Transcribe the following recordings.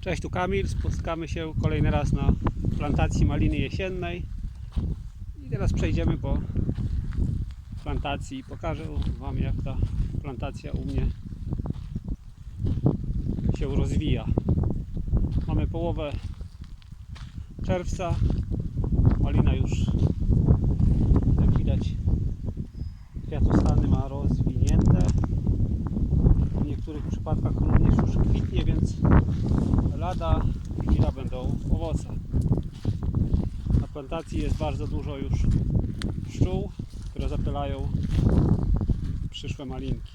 Cześć, tu Kamil. Spotkamy się kolejny raz na plantacji maliny jesiennej. I teraz przejdziemy po plantacji i pokażę Wam jak ta plantacja u mnie się rozwija. Mamy połowę czerwca. Malina już jak widać kwiatostany ma rozwinięte. Przypadkach również już kwitnie, więc lada chwila będą owoce. Na plantacji jest bardzo dużo już pszczół, które zapylają przyszłe malinki.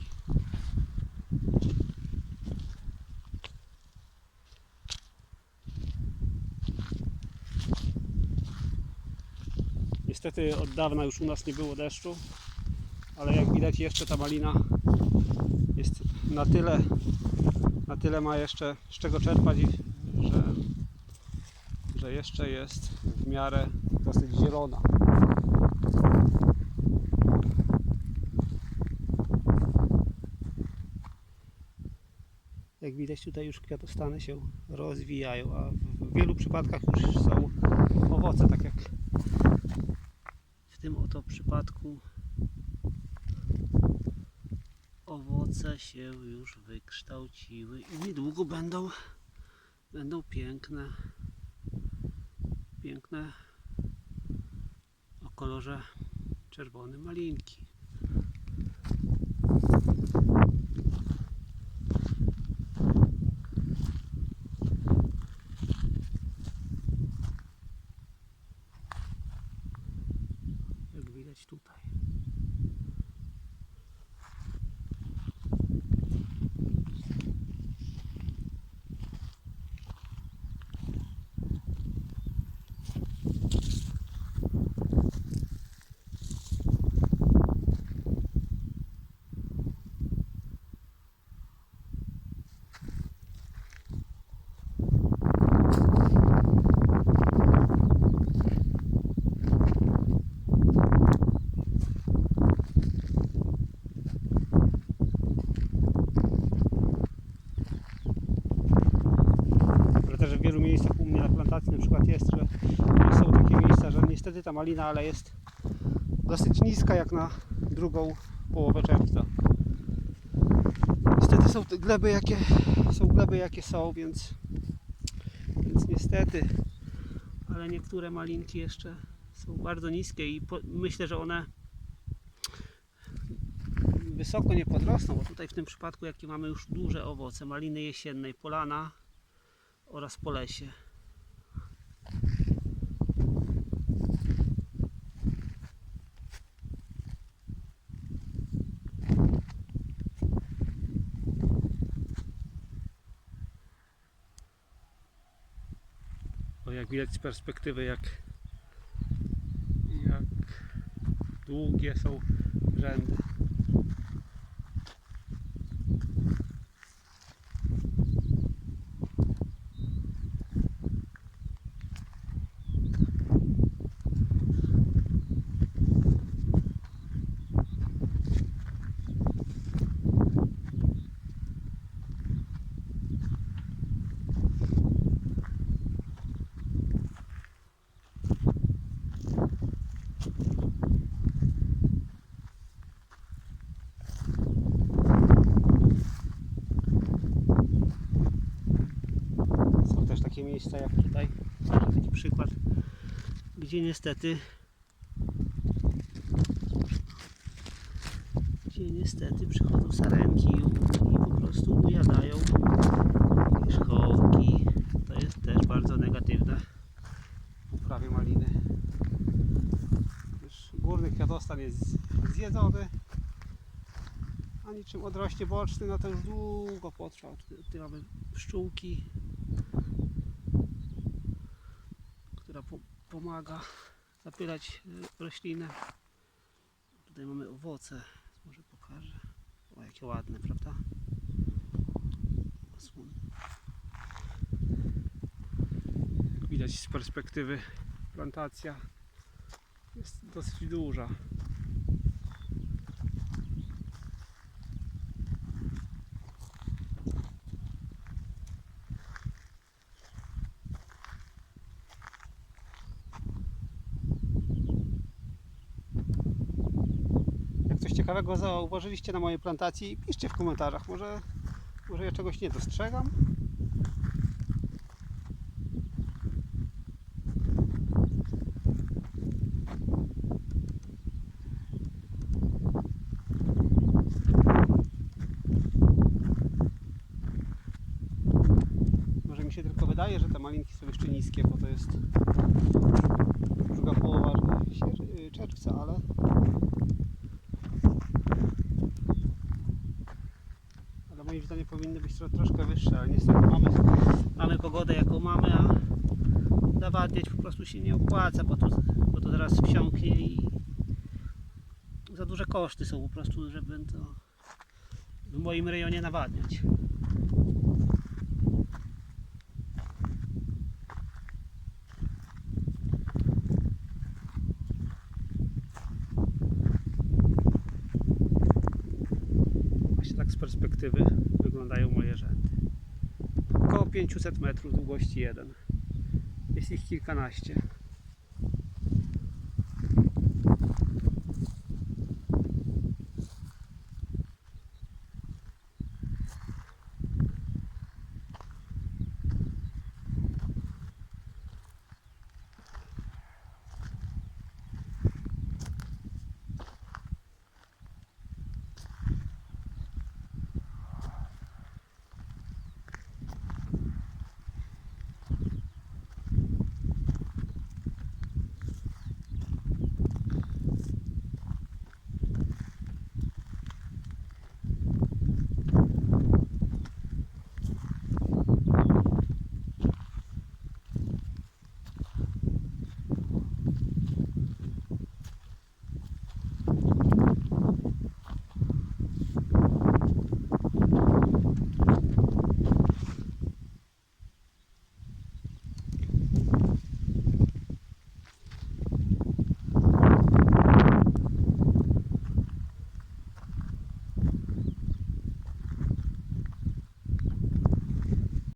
Niestety od dawna już u nas nie było deszczu, ale jak widać jeszcze ta malina na tyle, na tyle ma jeszcze z czego czerpać, że, że jeszcze jest w miarę dosyć zielona. Jak widać tutaj już kwiatostany się rozwijają, a w wielu przypadkach już są owoce, tak jak w tym oto przypadku owoce się już wykształciły i niedługo będą będą piękne piękne o kolorze czerwonym malinki. Jak widać tutaj ale też w wielu miejscach u mnie na plantacji na przykład jest, że są takie miejsca, że niestety ta malina, ale jest dosyć niska jak na drugą połowę czerwca. Niestety są te gleby jakie są gleby jakie są, więc, więc niestety, ale niektóre malinki jeszcze są bardzo niskie i po, myślę, że one wysoko nie podrosną, bo tutaj w tym przypadku jakie mamy już duże owoce, maliny jesiennej, polana oraz po jak widać z perspektywy, jak, jak długie są rzędy. Są też miejsca jak tutaj, taki przykład, gdzie niestety gdzie niestety przychodzą sarenki i po prostu ujadają wierzchołki. To jest też bardzo negatywne uprawie maliny. Już górny kwiatostan jest zjedzony, a niczym odrośnie boczny, no to już długo potrwał. Tutaj, tutaj mamy pszczółki, która po, pomaga zapylać y, roślinę. Tutaj mamy owoce, może pokażę. O, jakie ładne, prawda? Jak widać z perspektywy plantacja jest dosyć duża. Ciekawego zauważyliście na mojej plantacji? Piszcie w komentarzach, może, może ja czegoś nie dostrzegam? Może mi się tylko wydaje, że te malinki są jeszcze niskie, bo to jest druga połowa czerwca, ale zdaniem powinny być tro, troszkę wyższe, ale niestety mamy, mamy pogodę jaką mamy, a nawadniać po prostu się nie opłaca, bo to, bo to zaraz wsiąknie i za duże koszty są po prostu, żeby to w moim rejonie nawadniać. Tak z perspektywy wyglądają moje rzędy. Około 500 metrów długości jeden. Jest ich kilkanaście.